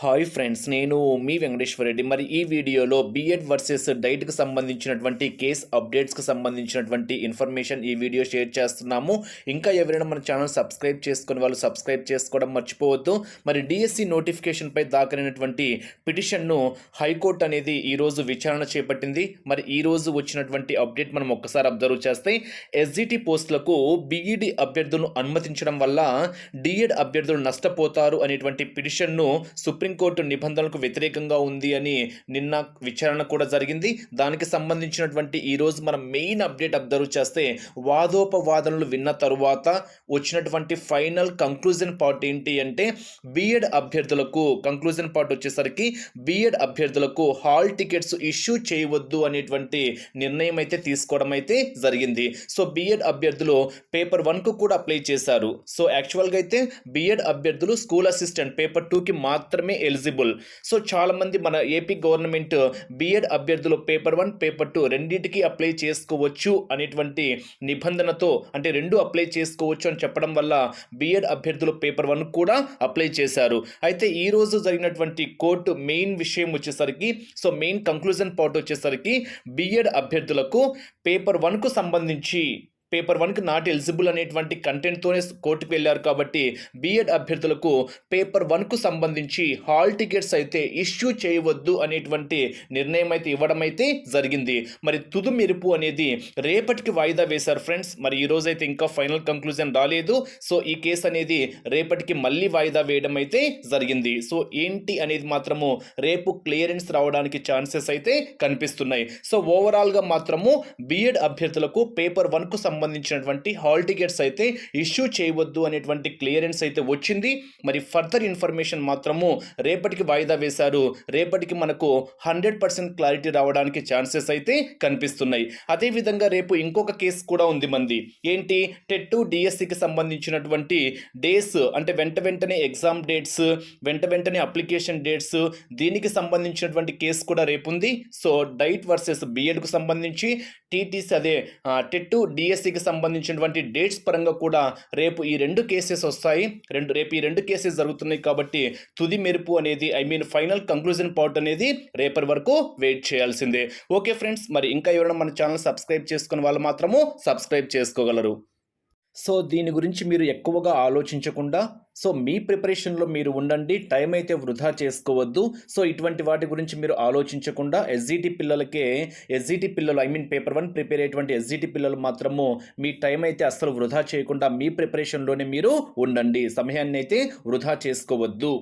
Hi friends నేను మీ వెంకటేశ్వర రెడ్డి. మరి ఈ వీడియోలో బీఎడ్ వర్సెస్ డైట్కి సంబంధించినటువంటి కేస్ అప్డేట్స్కి సంబంధించినటువంటి ఇన్ఫర్మేషన్ ఈ వీడియో షేర్ చేస్తున్నాము. ఇంకా ఎవరైనా మన ఛానల్ సబ్స్క్రైబ్ చేసుకుని వాళ్ళు సబ్స్క్రైబ్ చేసుకోవడం మర్చిపోవద్దు. మరి డిఎస్సి నోటిఫికేషన్పై దాఖలైనటువంటి పిటిషన్ను హైకోర్టు అనేది ఈరోజు విచారణ చేపట్టింది. మరి ఈ రోజు వచ్చినటువంటి అప్డేట్ మనం ఒక్కసారి అబ్జర్వ్ చేస్తే ఎస్జిటి పోస్టులకు బీఈడి అభ్యర్థులను అనుమతించడం వల్ల డిఎడ్ అభ్యర్థులు నష్టపోతారు అనేటువంటి పిటిషన్ను సుప్రీం సుప్రీంకోర్టు నిబంధనలకు వ్యతిరేకంగా ఉంది అని నిన్న విచారణ కూడా జరిగింది. దానికి సంబంధించినటువంటి ఈరోజు మనం మెయిన్ అప్డేట్ అబ్జర్వ్ చేస్తే వాదోపవాదనలు విన్న తరువాత వచ్చినటువంటి ఫైనల్ కంక్లూజన్ పార్ట్ ఏంటి అంటే బీఎడ్ అభ్యర్థులకు కంక్లూజన్ పార్ట్ వచ్చేసరికి బీఎడ్ అభ్యర్థులకు హాల్ టికెట్స్ ఇష్యూ చేయవద్దు అనేటువంటి నిర్ణయం అయితే తీసుకోవడం అయితే జరిగింది. సో బీఎడ్ అభ్యర్థులు పేపర్ వన్కు కూడా అప్లై చేశారు. సో యాక్చువల్గా అయితే బీఎడ్ అభ్యర్థులు స్కూల్ అసిస్టెంట్ పేపర్ టూకి మాత్రమే ఎలిజిబుల్ సో చాలామంది మన ఏపీ గవర్నమెంట్ బీఎడ్ అభ్యర్థులు పేపర్ వన్ పేపర్ టూ రెండింటికి అప్లై చేసుకోవచ్చు అనేటువంటి నిబంధనతో అంటే రెండు అప్లై చేసుకోవచ్చు అని చెప్పడం వల్ల బీఎడ్ అభ్యర్థులు పేపర్ వన్ కూడా అప్లై చేశారు. అయితే ఈరోజు జరిగినటువంటి కోర్టు మెయిన్ విషయం వచ్చేసరికి సో మెయిన్ కంక్లూజన్ పార్ట్ వచ్చేసరికి బీఎడ్ అభ్యర్థులకు పేపర్ వన్కు సంబంధించి పేపర్ వన్కి నాట్ ఎలిజిబుల్ అనేటువంటి కంటెంట్తోనే కోర్టుకు వెళ్ళారు కాబట్టి బీఎడ్ అభ్యర్థులకు పేపర్ వన్కు సంబంధించి హాల్ టికెట్స్ అయితే ఇష్యూ చేయవద్దు అనేటువంటి నిర్ణయం అయితే ఇవ్వడం అయితే జరిగింది. మరి తుదు మెరుపు అనేది రేపటికి వాయిదా వేశారు ఫ్రెండ్స్. మరి ఈరోజు అయితే ఇంకా ఫైనల్ కంక్లూజన్ రాలేదు. సో ఈ కేసు అనేది రేపటికి మళ్ళీ వాయిదా వేయడం అయితే జరిగింది. సో ఏంటి అనేది మాత్రము రేపు క్లియరెన్స్ రావడానికి ఛాన్సెస్ అయితే కనిపిస్తున్నాయి. సో ఓవరాల్గా మాత్రము బీఎడ్ అభ్యర్థులకు పేపర్ వన్కు సంబంధించినటువంటి హాల్ టికెట్స్ అయితే ఇష్యూ చేయవద్దు అనేటువంటి క్లియరెన్స్ అయితే వచ్చింది. మరి ఫర్దర్ ఇన్ఫర్మేషన్ మాత్రము రేపటికి వాయిదా వేశారు. రేపటికి మనకు హండ్రెడ్ పర్సెంట్ క్లారిటీ రావడానికి ఛాన్సెస్ అయితే కనిపిస్తున్నాయి. అదేవిధంగా రేపు ఇంకొక కేసు కూడా ఉంది మంది. ఏంటి? టెట్ డిఎస్సికి సంబంధించినటువంటి డేస్ అంటే వెంట వెంటనే ఎగ్జామ్ డేట్స్ వెంట వెంటనే అప్లికేషన్ డేట్స్ దీనికి సంబంధించినటువంటి కేసు కూడా రేపు ఉంది సో డైట్ వర్సెస్ బిఎడ్కు సంబంధించి టీటీసీ అదే టెట్ కేసీకి సంబంధించినటువంటి డేట్స్ పరంగా కూడా రేపు ఈ రెండు కేసెస్ వస్తాయి. రెండు రేపు ఈ రెండు కేసెస్ జరుగుతున్నాయి కాబట్టి తుది మెరుపు అనేది I mean final conclusion part అనేది రేపటి వరకు వెయిట్ చేయాల్సిందే. ఓకే ఫ్రెండ్స్ మరి ఇంకా ఎవరైనా మన ఛానల్ సబ్స్క్రైబ్ చేసుకున్న వాళ్ళు మాత్రము సబ్స్క్రైబ్ చేసుకోగలరు. సో దీని గురించి మీరు ఎక్కువగా ఆలోచించకుండా సో మీ ప్రిపరేషన్లో మీరు ఉండండి టైం అయితే వృధా చేసుకోవద్దు. సో ఇటువంటి వాటి గురించి మీరు ఆలోచించకుండా ఎస్జిటి పిల్లలకే ఎస్జిటి పిల్లలు I mean paper one prepare అయ్యేటువంటి ఎస్జిటి పిల్లలు మాత్రము మీ టైం అయితే అస్సలు వృధా చేయకుండా మీ ప్రిపరేషన్లోనే మీరు ఉండండి. సమయాన్ని అయితే వృధా చేసుకోవద్దు.